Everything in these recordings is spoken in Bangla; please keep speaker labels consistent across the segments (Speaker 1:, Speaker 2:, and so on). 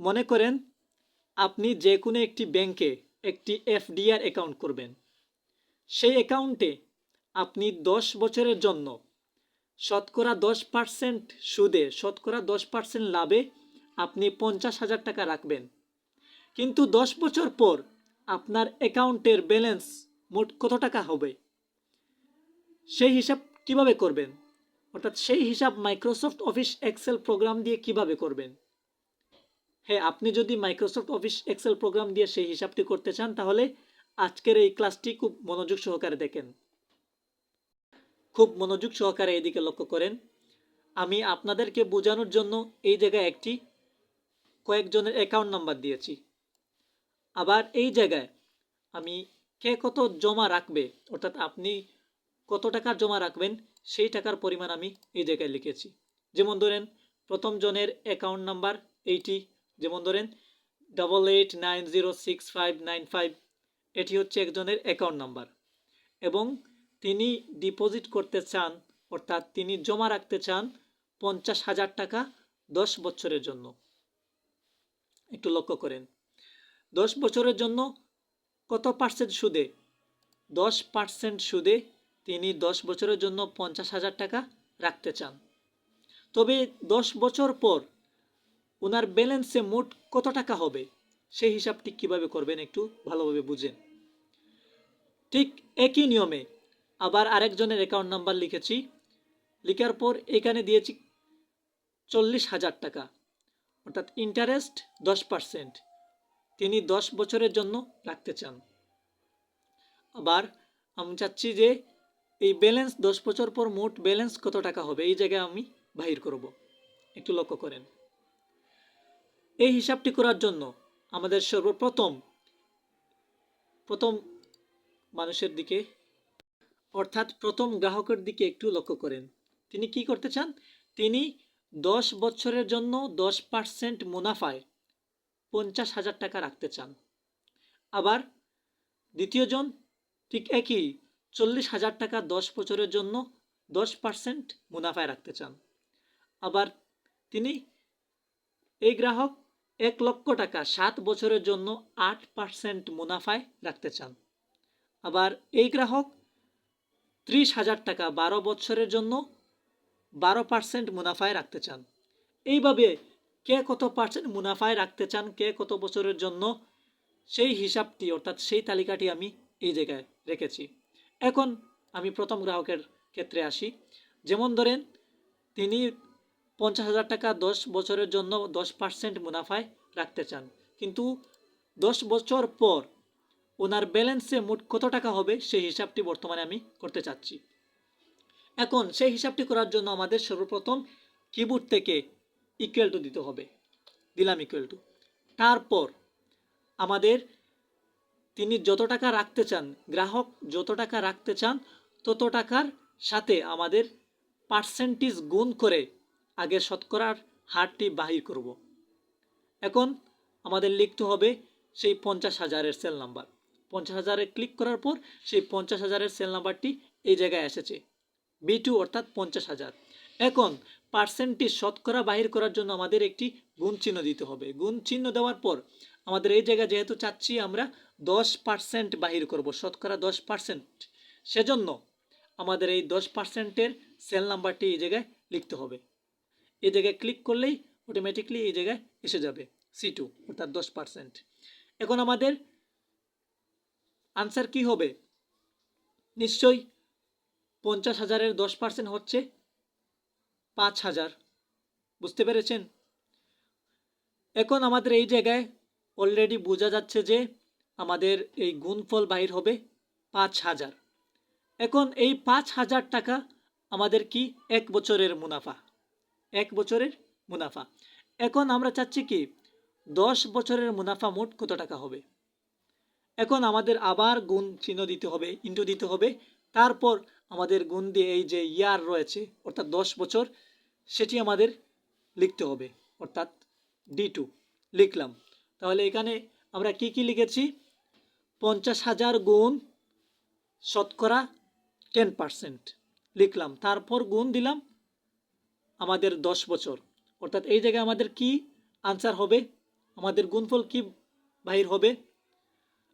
Speaker 1: মনে করেন আপনি যে কোনো একটি ব্যাংকে একটি এফডিআর অ্যাকাউন্ট করবেন। সেই অ্যাকাউন্টে আপনি দশ বছরের জন্য শতকরা দশ পার্সেন্ট সুদে, শতকরা দশ পার্সেন্ট লাভে আপনি পঞ্চাশ হাজার টাকা রাখবেন। কিন্তু দশ বছর পর আপনার অ্যাকাউন্টের ব্যালেন্স মোট কত টাকা হবে? সেই হিসাব কীভাবে করবেন? অর্থাৎ সেই হিসাব মাইক্রোসফট অফিস এক্সেল প্রোগ্রাম দিয়ে কীভাবে করবেন? হ্যাঁ আপনি যদি মাইক্রোসফট অফিস এক্সেল প্রোগ্রাম দিয়ে সেই হিসাবটি করতে চান, তাহলে আজকের এই ক্লাসটি খুব মনোযোগ সহকারে দেখেন। খুব মনোযোগ সহকারে এদিকে লক্ষ্য করেন। আমি আপনাদেরকে বোঝানোর জন্য এই জায়গায় একটি কয়েকজনের অ্যাকাউন্ট নাম্বার দিয়েছি। আবার এই জায়গায় আমি কে কত জমা রাখবে, অর্থাৎ আপনি কত টাকা জমা রাখবেন, সেই টাকার পরিমাণ আমি এই জায়গায় লিখেছি। যেমন ধরেন, প্রথম জনের অ্যাকাউন্ট নাম্বার এইটি যেমন ধরেন double eight nine zero six five nine five এটি হচ্ছে একজনের অ্যাকাউন্ট নাম্বার এবং তিনি ডিপোজিট করতে চান, অর্থাৎ তিনি জমা রাখতে চান পঞ্চাশ হাজার টাকা দশ বছরের জন্য। একটু লক্ষ্য করেন, দশ বছরের জন্য কত পার্সেন্ট সুদে? দশ পার্সেন্ট সুদে তিনি দশ বছরের জন্য পঞ্চাশ হাজার টাকা রাখতে চান। তবে দশ বছর পর ওনার ব্যালেন্সে মোট কত টাকা হবে? সেই হিসাবটি কীভাবে করবেন একটু ভালোভাবে বুঝেন। ঠিক একই নিয়মে আবার আরেকজনের অ্যাকাউন্ট নাম্বার লিখেছি। লিখার পর এখানে দিয়েছি চল্লিশ হাজার টাকা। অর্থাৎ ইন্টারেস্ট দশ পার্সেন্ট তিনি দশ বছরের জন্য রাখতে চান। আবার আমি চাচ্ছি যে এই ব্যালেন্স দশ বছর পর মোট ব্যালেন্স কত টাকা হবে? এই জায়গায় আমি বাহির করব। একটু লক্ষ্য করেন। এই হিসাবটি করার জন্য আমাদের সর্বপ্রথম, প্রথম মানুষের দিকে, অর্থাৎ প্রথম গ্রাহকের দিকে একটু লক্ষ্য করেন। তিনি কি করতে চান? তিনি দশ বছরের জন্য দশ পার্সেন্ট মুনাফায় পঞ্চাশ হাজার টাকা রাখতে চান। আবার দ্বিতীয়জন ঠিক একই চল্লিশ হাজার টাকা দশ বছরের জন্য দশ পার্সেন্ট মুনাফায় রাখতে চান। আবার তিনি এই গ্রাহক এক লক্ষ টাকা সাত বছরের জন্য আট পার্সেন্ট মুনাফায় রাখতে চান। আবার এই গ্রাহক ত্রিশ হাজার টাকা বারো বছরের জন্য বারো পার্সেন্ট মুনাফায় রাখতে চান। এইভাবে কে কত পার্সেন্ট মুনাফায় রাখতে চান, কে কত বছরের জন্য, সেই হিসাবটি অর্থাৎ সেই তালিকাটি আমি এই জায়গায় রেখেছি। এখন আমি প্রথম গ্রাহকের ক্ষেত্রে আসি। যেমন ধরেন তিনি পঞ্চাশ হাজার টাকা দশ বছরের জন্য দশ পার্সেন্ট মুনাফায় রাখতে চান। কিন্তু দশ বছর পর ওনার ব্যালেন্সে মোট কত টাকা হবে সেই হিসাবটি বর্তমানে আমি করতে চাচ্ছি। এখন সেই হিসাবটি করার জন্য আমাদের সর্বপ্রথম কিবোর্ড থেকে ইকুয়াল টু দিতে হবে। দিলাম ইকুয়াল টু তারপর আমাদের তিনি যত টাকা রাখতে চান, গ্রাহক যত টাকা রাখতে চান, তত টাকার সাথে আমাদের পার্সেন্টেজ গুণ করে আগে শতকরার হারটি বাহির করব। এখন আমাদের লিখতে হবে সেই পঞ্চাশ হাজারের সেল নাম্বার পঞ্চাশ হাজারে ক্লিক করার পর সেই পঞ্চাশ হাজারের সেল নাম্বারটি এই জায়গায় এসেছে। বি টু অর্থাৎ পঞ্চাশ হাজার। এখন পার্সেন্টেজ শতকরা বাহির করার জন্য আমাদের একটি গুণ চিহ্ন দিতে হবে। গুণ চিহ্ন দেওয়ার পর আমাদের এই জায়গায় যেহেতু চাচ্ছি আমরা দশ পার্সেন্ট বাহির করব, শতকরা দশ পার্সেন্ট সেজন্য আমাদের এই দশ পার্সেন্টের সেল নাম্বারটি এই জায়গায় লিখতে হবে। এই জায়গায় ক্লিক করলেই অটোমেটিকলি এই জায়গায় এসে যাবে সি টু অর্থাৎ দশ পার্সেন্ট এখন আমাদের আনসার কি হবে? নিশ্চয়ই পঞ্চাশ হাজারের দশ পার্সেন্ট হচ্ছে পাঁচ হাজার। বুঝতে পেরেছেন? এখন আমাদের এই জায়গায় অলরেডি বোঝা যাচ্ছে যে আমাদের এই গুণফল বাহির হবে পাঁচ হাজার। এখন এই পাঁচ হাজার টাকা আমাদের কি এক বছরের মুনাফা? এক বছরের মুনাফা। এখন আমরা চাচ্ছি কি, দশ বছরের মুনাফা মোট কত টাকা হবে? এখন আমাদের আবার গুণ চিহ্ন দিতে হবে, ইন্টু দিতে হবে। তারপর আমাদের গুণ দিয়ে এই যে ইয়ার রয়েছে, অর্থাৎ দশ বছর, সেটি আমাদের লিখতে হবে, অর্থাৎ ডি টু লিখলাম। তাহলে এখানে আমরা কি কি লিখেছি? পঞ্চাশ হাজার গুণ শতকরা টেন পার্সেন্ট লিখলাম। তারপর গুণ দিলাম আমাদের দশ বছর। অর্থাৎ এই জায়গায় আমাদের কি আনসার হবে? আমাদের গুণফল কি বাহির হবে?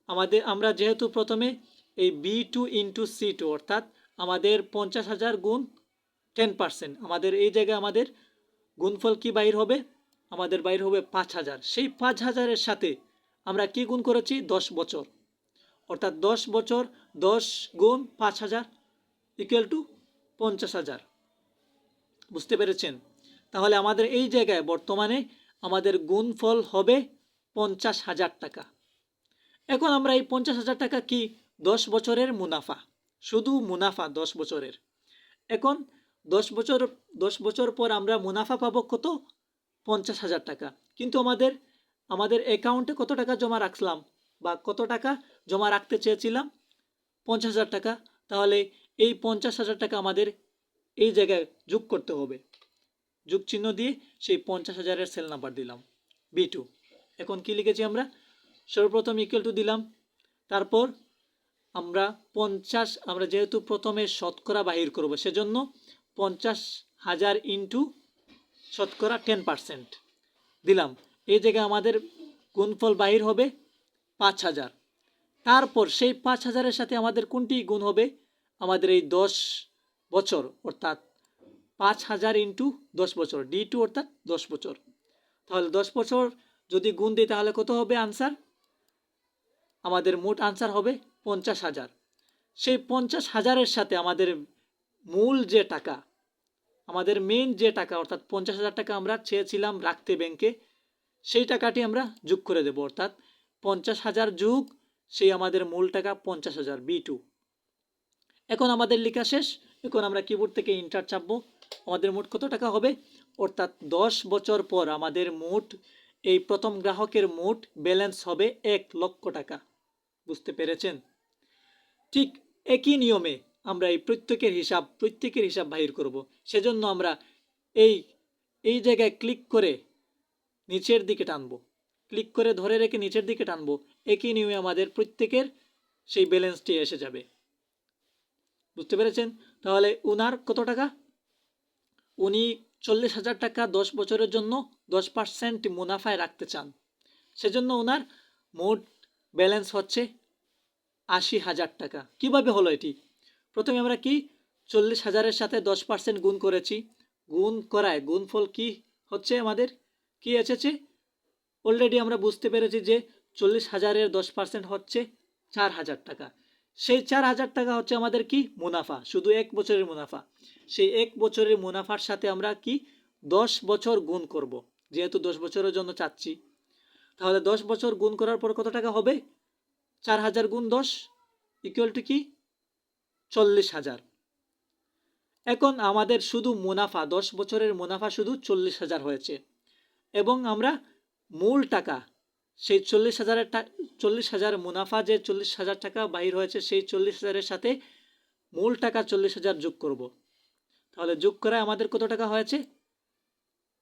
Speaker 1: আমাদের, আমরা যেহেতু প্রথমে এই B two into C two অর্থাৎ আমাদের পঞ্চাশ হাজার গুণ টেন পার্সেন্ট আমাদের এই জায়গায় আমাদের গুণফল কি বাহির হবে? আমাদের বাইর হবে পাঁচ হাজার। সেই পাঁচ হাজারের সাথে আমরা কি গুণ করেছি? দশ বছর। অর্থাৎ দশ বছর দশ গুণ পাঁচ হাজার ইকুয়াল টু পঞ্চাশ হাজার। বুঝতে পেরেছেন? তাহলে আমাদের এই জায়গায় বর্তমানে আমাদের গুণফল হবে পঞ্চাশ হাজার টাকা। এখন আমরা এই পঞ্চাশ হাজার টাকা কি দশ বছরের মুনাফা? শুধু মুনাফা দশ বছরের। এখন দশ বছর দশ বছর পর আমরা মুনাফা পাবো কত? পঞ্চাশ হাজার টাকা। কিন্তু আমাদের আমাদের অ্যাকাউন্টে কত টাকা জমা রাখলাম বা কত টাকা জমা রাখতে চেয়েছিলাম? পঞ্চাশ হাজার টাকা। তাহলে এই পঞ্চাশ হাজার টাকা আমাদের এই জায়গায় যোগ করতে হবে। যোগ চিহ্ন দিয়ে সেই পঞ্চাশ হাজারের সেল নাম্বার দিলাম। বি টু এখন কি লিখেছি আমরা? সর্বপ্রথম ইকুয়াল টু দিলাম। তারপর আমরা পঞ্চাশ, আমরা যেহেতু প্রথমে শতকরা বাহির করব, সেজন্য পঞ্চাশ হাজার ইন্টু শতকরা টেন পার্সেন্ট দিলাম। এই জায়গায় আমাদের গুণফল বাহির হবে পাঁচ হাজার। তারপর সেই পাঁচ হাজারের সাথে আমাদের কোনটি গুণ হবে? আমাদের এই দশ বছর, অর্থাৎ পাঁচ হাজার ইন্টু দশ বছর, ডি টু অর্থাৎ দশ বছর। তাহলে দশ বছর যদি গুণ দিই তাহলে কত হবে আনসার? আমাদের মোট আনসার হবে পঞ্চাশ হাজার। সেই পঞ্চাশ হাজারের সাথে আমাদের মূল যে টাকা, আমাদের মেন যে টাকা, অর্থাৎ পঞ্চাশ হাজার টাকা আমরা চেয়েছিলাম রাখতে ব্যাংকে সেই টাকাটি আমরা যোগ করে দেব। অর্থাৎ পঞ্চাশ হাজার যোগ সেই আমাদের মূল টাকা পঞ্চাশ হাজার বি টু এখন আমাদের লেখা শেষ। এখন আমরা কিবোর্ড থেকে ইন্টার চাপবো। আমাদের মোট কত টাকা হবে? অর্থাৎ দশ বছর পর আমাদের মোট, এই প্রথম গ্রাহকের মোট ব্যালেন্স হবে এক লক্ষ টাকা। বুঝতে পেরেছেন? ঠিক একই নিয়মে আমরা এই প্রত্যেকের হিসাব প্রত্যেকের হিসাব বাহির করব। সেজন্য আমরা এই এই জায়গায় ক্লিক করে নিচের দিকে টানব। ক্লিক করে ধরে রেখে নিচের দিকে টানব। একই নিয়মে আমাদের প্রত্যেকের সেই ব্যালেন্সটি এসে যাবে। বুঝতে পেরেছেন? তাহলে উনার কত টাকা? উনি চল্লিশ হাজার টাকা দশ বছরের জন্য দশ পার্সেন্ট মুনাফায় রাখতে চান। সেজন্য ওনার মোট ব্যালেন্স হচ্ছে আশি হাজার টাকা। কীভাবে হলো এটি? প্রথমে আমরা কি চল্লিশ হাজারের সাথে দশ পার্সেন্ট গুণ করেছি। গুণ করায়, গুণফল কি হচ্ছে আমাদের? কি এসেছে? অলরেডি আমরা বুঝতে পেরেছি যে চল্লিশ হাজারের দশ পার্সেন্ট হচ্ছে চার হাজার টাকা। সেই চার হাজার টাকা হচ্ছে আমাদের কি? মুনাফা, শুধু এক বছরের মুনাফা। সেই এক বছরের মুনাফার সাথে আমরা কি? দশ বছর গুণ করব। যেহেতু দশ বছরের জন্য চাচ্ছি। তাহলে দশ বছর গুণ করার পর কত টাকা হবে? চার হাজার গুণ দশ ইকুয়াল টু কি? চল্লিশ হাজার। এখন আমাদের শুধু মুনাফা, দশ বছরের মুনাফা শুধু চল্লিশ হাজার হয়েছে। এবং আমরা মূল টাকা সেই চল্লিশ হাজারের চল্লিশ হাজার মুনাফা যে চল্লিশ হাজার টাকা বাহির হয়েছে, সেই চল্লিশ হাজারের সাথে মূল টাকা চল্লিশ হাজার যোগ করব। তাহলে যোগ করায় আমাদের কত টাকা হয়েছে?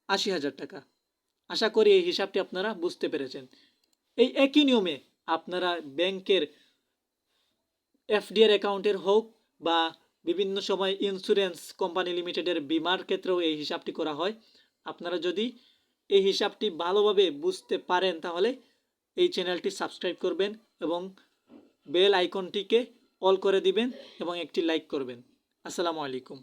Speaker 1: আশি হাজার টাকা। আশা করি এই হিসাবটি আপনারা বুঝতে পেরেছেন। এই একই নিয়মে আপনারা ব্যাংকের এফডিআর অ্যাকাউন্টের হোক বা বিভিন্ন সময় ইন্স্যুরেন্স কোম্পানি লিমিটেডের বিমার ক্ষেত্রেও এই হিসাবটি করা হয়। আপনারা যদি এই হিসাবটি ভালোভাবে বুঝতে পারেন তাহলে এই চ্যানেলটি সাবস্ক্রাইব করবেন এবং বেল আইকনটিকে অল করে দিবেন এবং একটি লাইক করবেন। আসসালামু আলাইকুম।